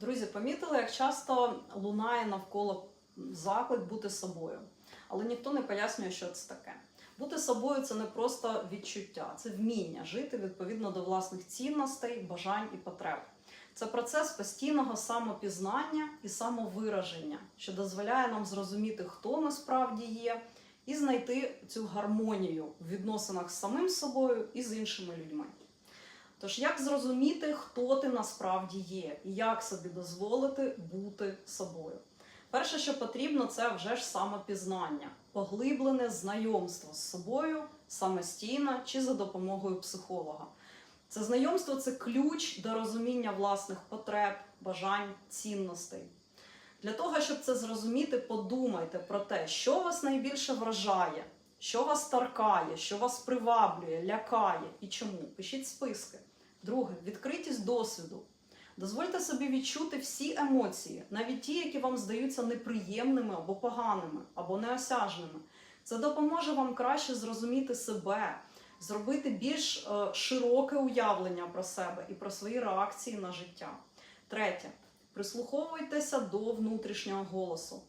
Друзі, помітили, як часто лунає навколо заклик бути собою, але ніхто не пояснює, що це таке. Бути собою це не просто відчуття, це вміння жити відповідно до власних цінностей, бажань і потреб. Це процес постійного самопізнання і самовираження, що дозволяє нам зрозуміти, хто ми справді є, і знайти цю гармонію в відносинах з самим собою і з іншими людьми. Тож, як зрозуміти, хто ти насправді є, і як собі дозволити бути собою? Перше, що потрібно, це вже ж самопізнання, поглиблене знайомство з собою самостійно чи за допомогою психолога. Це знайомство це ключ до розуміння власних потреб, бажань, цінностей. Для того, щоб це зрозуміти, подумайте про те, що вас найбільше вражає, що вас торкає, що вас приваблює, лякає і чому. Пишіть списки. Друге, відкритість досвіду. Дозвольте собі відчути всі емоції, навіть ті, які вам здаються неприємними або поганими, або неосяжними. Це допоможе вам краще зрозуміти себе, зробити більш е, широке уявлення про себе і про свої реакції на життя. Третє. Прислуховуйтеся до внутрішнього голосу.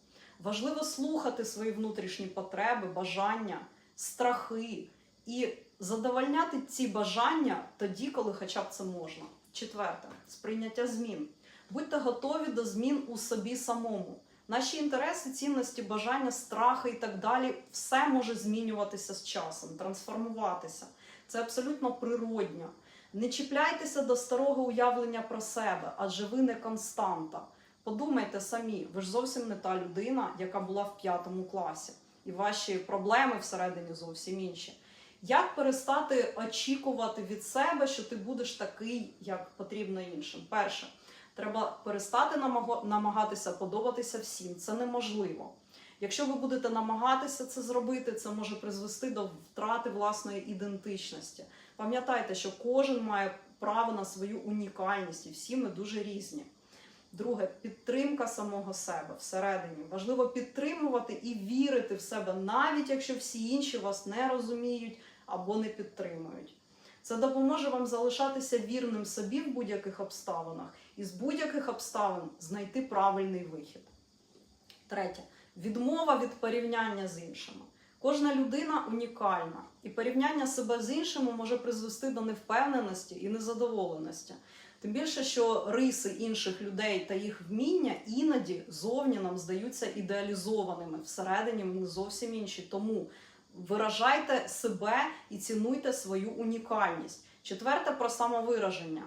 Важливо слухати свої внутрішні потреби, бажання, страхи і задовольняти ці бажання тоді, коли хоча б це можна. Четверте сприйняття змін. Будьте готові до змін у собі самому. Наші інтереси, цінності, бажання, страхи і так далі все може змінюватися з часом, трансформуватися. Це абсолютно природньо. Не чіпляйтеся до старого уявлення про себе, адже ви не константа. Подумайте самі, ви ж зовсім не та людина, яка була в п'ятому класі, і ваші проблеми всередині зовсім інші. Як перестати очікувати від себе, що ти будеш такий, як потрібно іншим? Перше, треба перестати намагатися подобатися всім. Це неможливо. Якщо ви будете намагатися це зробити, це може призвести до втрати власної ідентичності. Пам'ятайте, що кожен має право на свою унікальність, і всі ми дуже різні. Друге, підтримка самого себе всередині. Важливо підтримувати і вірити в себе, навіть якщо всі інші вас не розуміють або не підтримують. Це допоможе вам залишатися вірним собі в будь-яких обставинах і з будь-яких обставин знайти правильний вихід. Третє відмова від порівняння з іншими. Кожна людина унікальна, і порівняння себе з іншими може призвести до невпевненості і незадоволеності. Тим більше, що риси інших людей та їх вміння іноді зовні нам здаються ідеалізованими, всередині вони зовсім інші. Тому виражайте себе і цінуйте свою унікальність. Четверте про самовираження.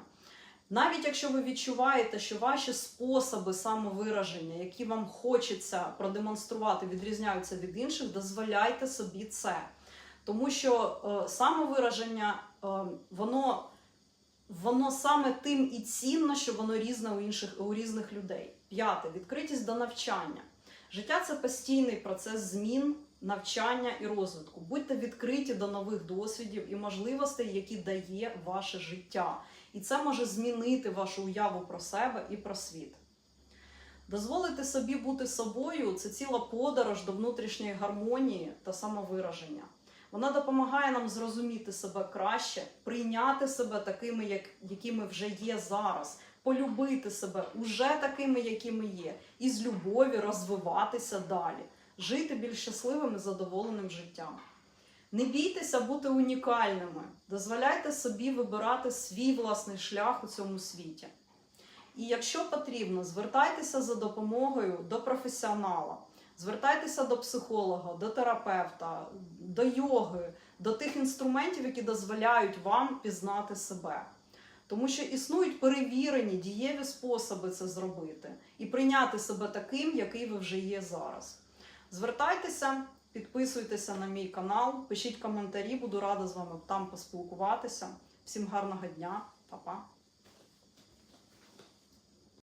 Навіть якщо ви відчуваєте, що ваші способи самовираження, які вам хочеться продемонструвати, відрізняються від інших, дозволяйте собі це. Тому що е, самовираження, е, воно, воно саме тим і цінно, що воно різне у, інших, у різних людей. П'яте відкритість до навчання. Життя це постійний процес змін, навчання і розвитку. Будьте відкриті до нових досвідів і можливостей, які дає ваше життя. І це може змінити вашу уяву про себе і про світ. Дозволити собі бути собою це ціла подорож до внутрішньої гармонії та самовираження. Вона допомагає нам зрозуміти себе краще, прийняти себе такими, як, якими вже є зараз, полюбити себе уже такими, якими є, і з любові розвиватися далі, жити більш щасливим і задоволеним життям. Не бійтеся бути унікальними, дозволяйте собі вибирати свій власний шлях у цьому світі. І якщо потрібно, звертайтеся за допомогою до професіонала, звертайтеся до психолога, до терапевта, до йоги, до тих інструментів, які дозволяють вам пізнати себе. Тому що існують перевірені дієві способи це зробити і прийняти себе таким, який ви вже є зараз. Звертайтеся, підписуйтеся на мій канал, пишіть коментарі, буду рада з вами там поспілкуватися. Всім гарного дня, Па-па!